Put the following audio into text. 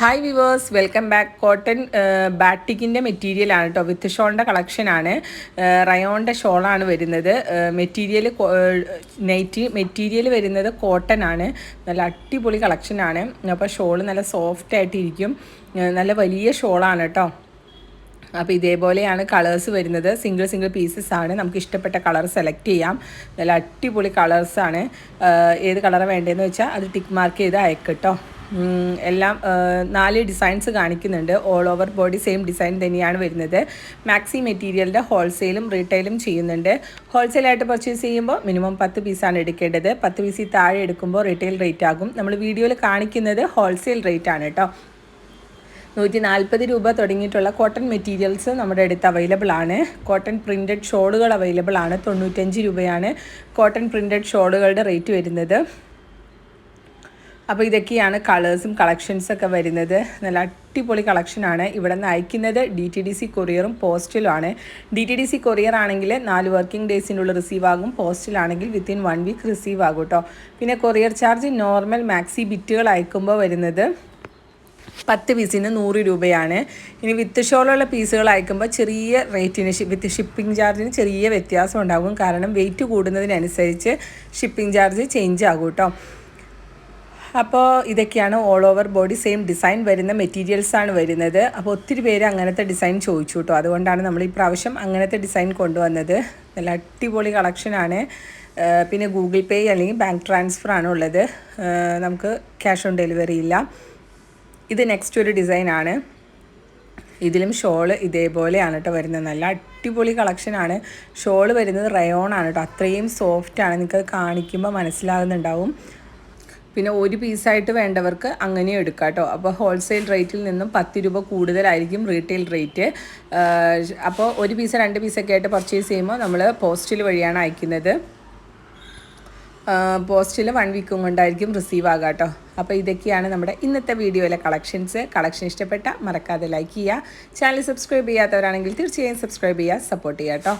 Hi viewers welcome back cotton ബാറ്റിക്കിന്റെ മെറ്റീരിയലാണ് കേട്ടോ with ഷോളിന്റെ കളക്ഷനാണ് റയോണിന്റെ ഷോളാണ് വരുന്നത്. മെറ്റീരിയൽ നൈറ്റ് മെറ്റീരിയൽ വരുന്നത് കോട്ടൺ ആണ്. നല്ല അടിപൊളി കളക്ഷനാണ് അപ്പോൾ ഷോൾ നല്ല സോഫ്റ്റ് ആയിട്ടിരിക്കും. ഏഹ് നല്ല വലിയ ഷോളാണ് കേട്ടോ അപ്പോൾ ഇതേപോലെയാണ് കളേഴ്സ് വരുന്നത്. സിംഗിൾ സിംഗിൾ പീസസ് ആണ്. നമുക്ക് ഇഷ്ടപ്പെട്ട കളർ സെലക്ട് ചെയ്യാം. നല്ല അടിപൊളി കളേഴ്സാണ് ഏത് കളറാണ് വേണ്ടതെന്ന് വെച്ചാൽ അത് ടിക്ക് മാർക്ക് ചെയ്ത് അയക്കട്ടോ എല്ലാം നാല് ഡിസൈൻസ് കാണിക്കുന്നുണ്ട്. All over body same design തന്നെയാണ് വരുന്നത്. മാക്സി മെറ്റീരിയലിന്റെ ഹോൾസെയിലും റീറ്റെയിലും ചെയ്യുന്നുണ്ട്. ഹോൾസെയിലായിട്ട് പർച്ചേസ് ചെയ്യുമ്പോൾ മിനിമം പത്ത് പീസാണ് എടുക്കേണ്ടത്. പത്ത് പീസിൽ താഴെ എടുക്കുമ്പോൾ റീറ്റെയിൽ റേറ്റ് ആകും. നമ്മൾ വീഡിയോയിൽ കാണിക്കുന്നത് ഹോൾസെയിൽ റേറ്റ് ആണ് കേട്ടോ നൂറ്റി നാൽപ്പത് രൂപ തുടങ്ങിയിട്ടുള്ള കോട്ടൺ മെറ്റീരിയൽസ് നമ്മുടെ അടുത്ത് അവൈലബിൾ ആണ്. കോട്ടൺ പ്രിന്റഡ് ഷോളുകൾ അവൈലബിൾ ആണ്. തൊണ്ണൂറ്റഞ്ച് രൂപയാണ് കോട്ടൺ പ്രിന്റഡ് ഷോളുകളുടെ റേറ്റ് വരുന്നത്. അപ്പോൾ ഇതൊക്കെയാണ് കളേഴ്സും കളക്ഷൻസൊക്കെ വരുന്നത്. നല്ല അടിപൊളി കളക്ഷനാണ് ഇവിടെ നിന്ന് അയക്കുന്നത് ഡി ടി ഡി സി കൊറിയറും പോസ്റ്റിലുമാണ് D T D C courier ആണെങ്കിൽ നാല് വർക്കിംഗ് ഡേയ്സിനുള്ള റിസീവ് ആകും. പോസ്റ്റിലാണെങ്കിൽ വിത്തിൻ വൺ വീക്ക് റിസീവ് ആകും കേട്ടോ പിന്നെ കൊറിയർ ചാർജ് നോർമൽ മാക്സി ബിറ്റുകൾ അയക്കുമ്പോൾ വരുന്നത് പത്ത് പീസിന് നൂറ് രൂപയാണ്. ഇനി വിത്ത് ഷോളുള്ള പീസുകൾ അയക്കുമ്പോൾ ചെറിയ റേറ്റിന് വിത്ത് ഷിപ്പിംഗ് ചാർജിന് ചെറിയ വ്യത്യാസം ഉണ്ടാകും. കാരണം വെയിറ്റ് കൂടുന്നതിനനുസരിച്ച് ഷിപ്പിംഗ് ചാർജ് ചേഞ്ച് ആകും കേട്ടോ അപ്പോൾ ഇതൊക്കെയാണ് all over body same design വരുന്ന മെറ്റീരിയൽസാണ് വരുന്നത്. അപ്പോൾ ഒത്തിരി പേര് അങ്ങനത്തെ ഡിസൈൻ ചോദിച്ചു കേട്ടോ. അതുകൊണ്ടാണ് നമ്മൾ ഈ പ്രാവശ്യം അങ്ങനത്തെ ഡിസൈൻ കൊണ്ടുവന്നത്. നല്ല അടിപൊളി കളക്ഷനാണ് പിന്നെ ഗൂഗിൾ പേ അല്ലെങ്കിൽ ബാങ്ക് ട്രാൻസ്ഫർ ആണ് ഉള്ളത്. നമുക്ക് ക്യാഷ് ഓൺ ഡെലിവറി ഇല്ല. ഇത് നെക്സ്റ്റ് ഒരു ഡിസൈനാണ് ഇതിലും ഷോൾ ഇതേപോലെയാണ് കേട്ടോ വരുന്നത്. നല്ല അടിപൊളി കളക്ഷനാണ് ഷോൾ വരുന്നത് റയോൺ ആണ് കേട്ടോ. അത്രയും സോഫ്റ്റ് ആണ്. നിങ്ങൾക്ക് കാണിക്കുമ്പോൾ മനസ്സിലാകുന്നുണ്ടാവും. പിന്നെ ഒരു പീസായിട്ട് വേണ്ടവർക്ക് അങ്ങനെയും എടുക്കാം കേട്ടോ. അപ്പോൾ ഹോൾസെയിൽ റേറ്റിൽ നിന്നും പത്ത് രൂപ കൂടുതലായിരിക്കും റീറ്റെയിൽ റേറ്റ് അപ്പോൾ ഒരു പീസ് രണ്ട് പീസൊക്കെ ആയിട്ട് പർച്ചേസ് ചെയ്യുമ്പോൾ നമ്മൾ പോസ്റ്റിൽ വഴിയാണ് അയക്കുന്നത്. പോസ്റ്റിൽ വൺ വീക്കും കൊണ്ടായിരിക്കും റിസീവ് ആകുക കേട്ടോ. അപ്പോൾ ഇതൊക്കെയാണ് നമ്മുടെ ഇന്നത്തെ വീഡിയോയിലെ കളക്ഷൻസ് കളക്ഷൻ ഇഷ്ടപ്പെട്ട മറക്കാതെ ലൈക്ക് ചെയ്യുക. ചാനൽ സബ്സ്ക്രൈബ് ചെയ്യാത്തവരാണെങ്കിൽ തീർച്ചയായും സബ്സ്ക്രൈബ് ചെയ്യുക സപ്പോർട്ട് ചെയ്യുക കേട്ടോ.